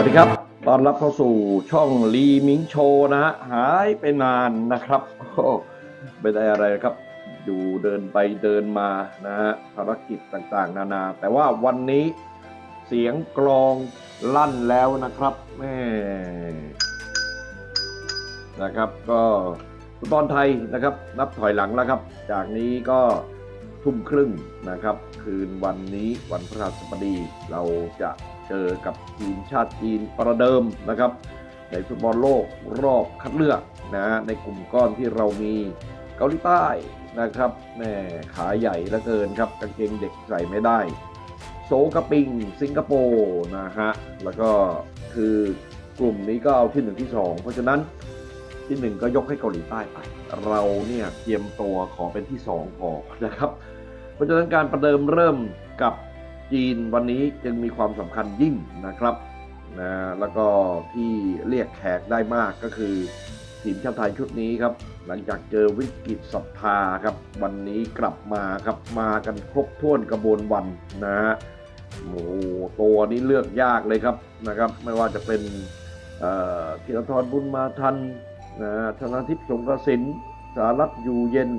วัสดีครับตอนรับเข้าสู่ช่องลีมิงโชนะฮะหายไปนานนะครับโอ้ไม่ได้อะไรครับ อยู่เดินไปเดินมานะฮะภารกิจต่างๆ นานา แต่ว่าวันนี้เสียงกลองลั่นแล้วนะครับแม่นะครับก็ฟุตบอลไทยนะครับ นับถอยหลังแล้วครับ จากนี้ก็ทุ่มครึ่งนะครับ คืนวันนี้วันพฤหัสบดีเราจะ เจอกับทีมชาติจีนประเดิมนะครับ ในฟุตบอลโลกรอบคัดเลือกนะฮะในกลุ่มก้อนที่เรามีเกาหลีใต้นะครับแม่ขาใหญ่เหลือเกินครับกางเกงเด็กใส่ไม่ได้ โซกะปิง สิงคโปร์นะฮะแล้วก็คือกลุ่มนี้ก็เอาที่หนึ่งที่สองเพราะฉะนั้นที่หนึ่งก็ยกให้เกาหลีใต้ไป เราเนี่ยเตรียมตัวขอเป็นที่สองพอนะครับ เพราะฉะนั้นการประเดิมเริ่มกับ จีนวันนี้จึงมีความสำคัญยิ่งนะครับนะแล้วก็ที่เรียกแขกได้มากก็คือ ทีมชาติไทยชุดนี้ครับ หลังจากเจอวิกฤตศรัทธาครับ วันนี้กลับมาครับมากันครบถ้วนกระบวนวันนะฮะโอ้ตัวนี้เลือกยากเลยครับนะครับ ไม่ว่าจะเป็นธีรทรบุญมาทันนะธนาทิพย์สงกระสินสารัตอยู่เย็น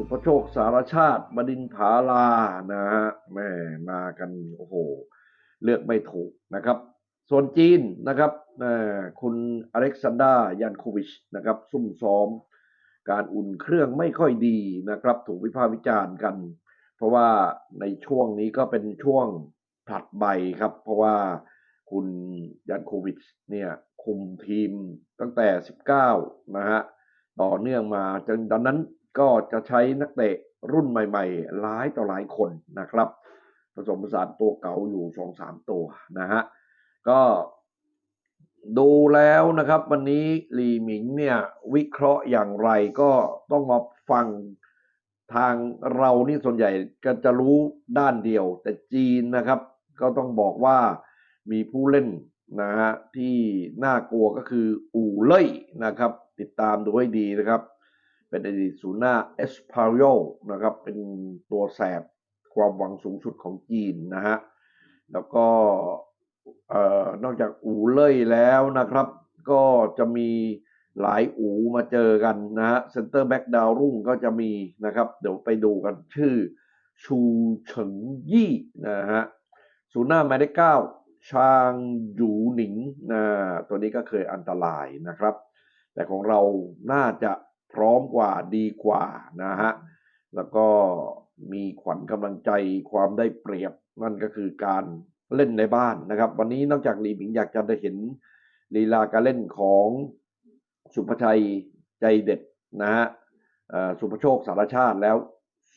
สุภโชคสารชาติบดินผาลานะฮะแม่มากันโอ้โห เลือกไม่ถูกนะครับ ส่วนจีนนะครับเอ่คุณอเล็กซานดรายันโควิชนะครับ ซุ่มซ้อม การอุ่นเครื่องไม่ค่อยดีนะครับ ถูกวิพากษ์วิจารณ์กัน เพราะว่าในช่วงนี้ก็เป็นช่วงผลัดใบครับ เพราะว่าคุณยันโควิชเนี่ยคุมทีมตั้งแต่ 19 นะฮะ ต่อเนื่องมาจนตอนนั้น ก็จะใช้นักเตะรุ่นใหม่ๆ หลายต่อหลายคนนะครับ ผสมผสานตัวเก่าอยู่สองสามตัวนะฮะ ก็ดูแล้วนะครับ วันนี้ลีหมิงเนี่ยวิเคราะห์อย่างไรก็ต้องมาฟังทางเรานี่ส่วนใหญ่ก็จะรู้ด้านเดียว แต่จีนนะครับ ก็ต้องบอกว่ามีผู้เล่นนะฮะที่น่ากลัวก็คืออู่เล่ยนะครับ ติดตามดูให้ดีนะครับ เป็นอดีตศูนย์หน้าเอสพาริโอนะครับ เป็นตัวแสบความหวังสูงสุดของจีนนะฮะ แล้วก็นอกจากอูเล่ยแล้วนะครับ ก็จะมีหลายอูมาเจอกันนะฮะเซนเตอร์แบ็กดาวรุ่งก็จะมีนะครับ เดี๋ยวไปดูกันชื่อชูเฉิงยี่นะฮะศูนย์หน้าหมายเลขเก้าชางหยูหนิงนะตัวนี้ก็เคยอันตรายนะครับ แต่ของเราน่าจะ พร้อมกว่าดีกว่านะฮะแล้วก็มีขวัญกำลังใจความได้เปรียบนั่นก็คือการเล่นในบ้านนะครับ วันนี้นอกจากลีหมิงอยากจะได้เห็นลีลาการเล่นของสุภชัยใจเด็ดนะฮะสุภโชคสารชาติแล้ว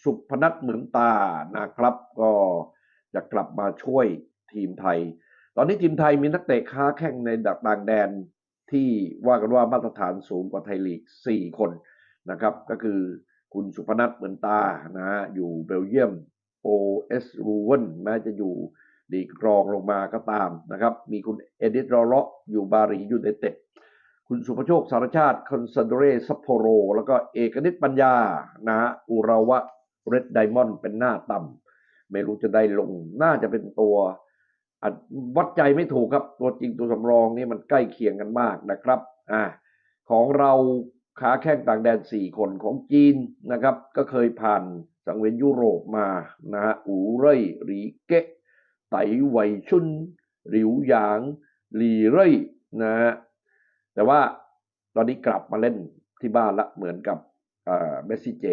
สุพนัทเหมือนตานะครับ ก็จะกลับมาช่วยทีมไทย ตอนนี้ทีมไทยมีนักเตะค้าแข่งในดับต่างแดน ที่ว่ากันว่ามาตรฐานสูงกว่าไทยลีก 4 คนนะครับ ก็คือคุณสุพนัทเหมือนตานะฮะอยู่เบลเยียม OS รูเวนแม้จะอยู่ดีกรองลงมาก็ตามนะครับ มีคุณเอดิทรอเลาะอยู่บารียูไนเต็ดคุณสุภโชคสารชาติคอนซาโดเรซัปโปโร แล้วก็เอกนิตปัญญานะฮะอุราวะเรดไดมอนด์เป็นหน้าต่ำไม่รู้จะได้ลงน่าจะเป็นตัว วัดใจไม่ถูกครับ ตัวจริงตัวสำรองนี่มันใกล้เคียงกันมากนะครับอ่าของเราขาแข้งต่างแดน 4 คนของจีนนะครับ ก็เคยผ่านสังเวียนยุโรปมานะฮะอูเร่ยหรีเกะไตไวชุน หลิวหยาง หลีเร่ยนะฮะแต่ว่าตอนนี้กลับมาเล่นที่บ้านละเหมือนกับเมสซี่เจ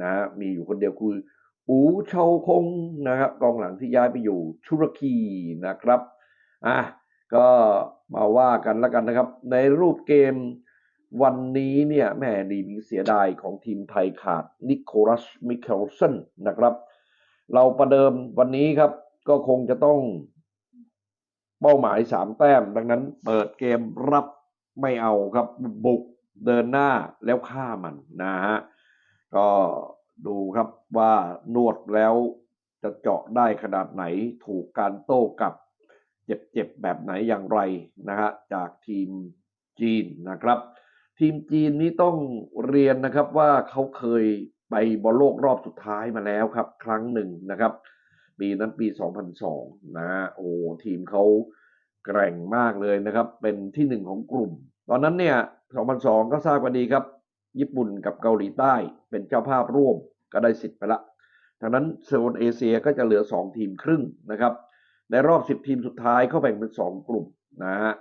นะฮะมีอยู่คนเดียวคือ อูเชาคงนะครับกองหลังที่ย้ายไปอยู่ตุรกีนะครับอะก็มาว่ากันแล้วกันนะครับ ในรูปเกมวันนี้เนี่ยแม่ดีมีเสียดายของทีมไทยขาดนิโคลัสมิเคลสันนะครับ เราประเดิมวันนี้ครับก็คงจะต้องเป้าหมายสามแต้ม ดังนั้นเปิดเกมรับไม่เอาครับบุกเดินหน้าแล้วฆ่ามันนะฮะก็ ดูครับว่านวดแล้วจะเจาะได้ขนาดไหนถูกการโต้กลับเจ็บๆแบบไหนอย่างไรนะฮะจากทีมจีนนะครับ ทีมจีนนี้ต้องเรียนนะครับว่าเขาเคยไปบอลโลกรอบสุดท้ายมาแล้วครับ ครั้งหนึ่งนะครับ ปีนั้นปี 2002 นะฮะโอ้ทีมเขาแกร่งมากเลยนะครับ เป็นที่หนึ่งของกลุ่ม ตอนนั้นเนี่ย 2002 ก็ทราบกันดีครับ ญี่ปุ่นกับเกาหลีใต้เป็นเจ้าภาพร่วมก็ได้สิทธิ์ไปละทางนั้นโซนเอเชียก็จะเหลือ 2 ทีมครึ่งนะครับ ในรอบ 10 ทีมสุดท้ายเขาแบ่งเป็น 2 กลุ่มนะฮะ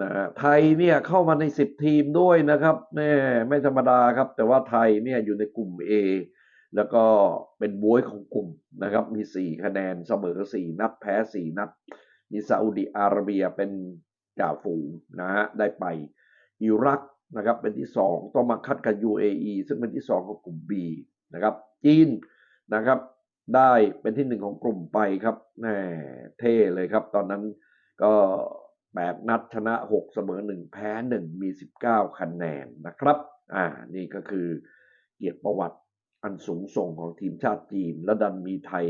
นะฮะไทยเนี่ยเข้ามาใน 10 ทีมด้วยนะครับแน่ไม่ธรรมดาครับ แต่ว่าไทยเนี่ยอยู่ในกลุ่ม A แล้วก็เป็นบวยของกลุ่มนะครับ มี 4 คะแนนเสมอ 4 นัดแพ้ 4 นัด มีซาอุดิอาระเบียเป็นจ่าฝูงนะฮะได้ไปอิรัก นะครับเป็นที่ 2 ต้องมาคัดกับ UAE ซึ่งเป็นที่ 2 ของกลุ่ม B นะครับจีนนะครับได้เป็นที่หนึ่งของกลุ่มไปครับแหมเท่เลยครับ ตอนนั้นก็แปดนัดชนะ 6 เสมอ 1 แพ้ 1 มี 19 คะแนนนะครับอ่านี่ก็คือเกียรติประวัติอันสูงส่งของทีมชาติจีน และดันมีไทย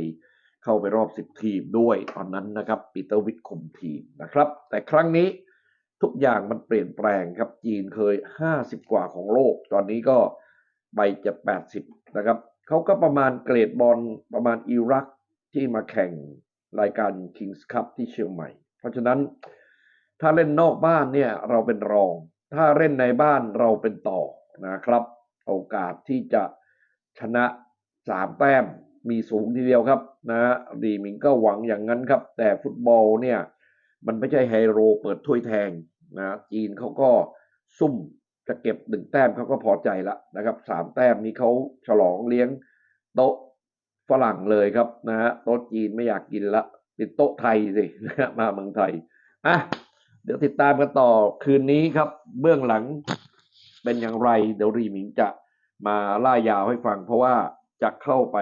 เข้าไปรอบ 10 ทีมด้วยตอนนั้นนะครับปีเตอร์วิทย์คุมทีมนะครับ แต่ครั้งนี้ ทุกอย่างมันเปลี่ยนแปลงครับจีนเคย 50 กว่าของโลก ตอนนี้ก็ไปจะ 80 นะครับเขาก็ประมาณเกรดบอลประมาณอิรักที่มาแข่งรายการ Kings Cup ที่เชียงใหม่ เพราะฉะนั้นถ้าเล่นนอกบ้านเนี่ยเราเป็นรอง ถ้าเล่นในบ้านเราเป็นต่อนะครับ โอกาสที่จะชนะสามแต้มมีสูงทีเดียวครับนะดีมิงก็หวังอย่างนั้นครับ แต่ฟุตบอลเนี่ย มันไม่ใช่ไฮโรเปิดถ้วยแทงนะจีนเขาก็ซุ่มจะเก็บหนึ่งแต้มเขาก็พอใจละนะครับสามแต้มนี้เขาฉลองเลี้ยงโต๊ะฝรั่งเลยครับนะฮะโต๊ะจีนไม่อยากกินละเป็นโต๊ะไทยสินะฮะมาเมืองไทยอะเดี๋ยวติดตามกันต่อคืนนี้ครับ เบื้องหลังเป็นอย่างไร เดี๋ยวรีหมิงจะมาล่ายาวให้ฟัง เพราะว่าจะเข้าไป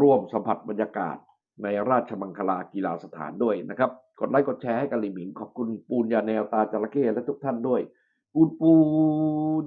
ร่วมสัมผัสบรรยากาศในราชมังคลากีฬาสถานด้วยนะครับ กดไลค์กดแชร์ให้กับรีหมิงขอบคุณปูนยาแนวตาจระเข้และทุกท่านด้วย ปูนปูน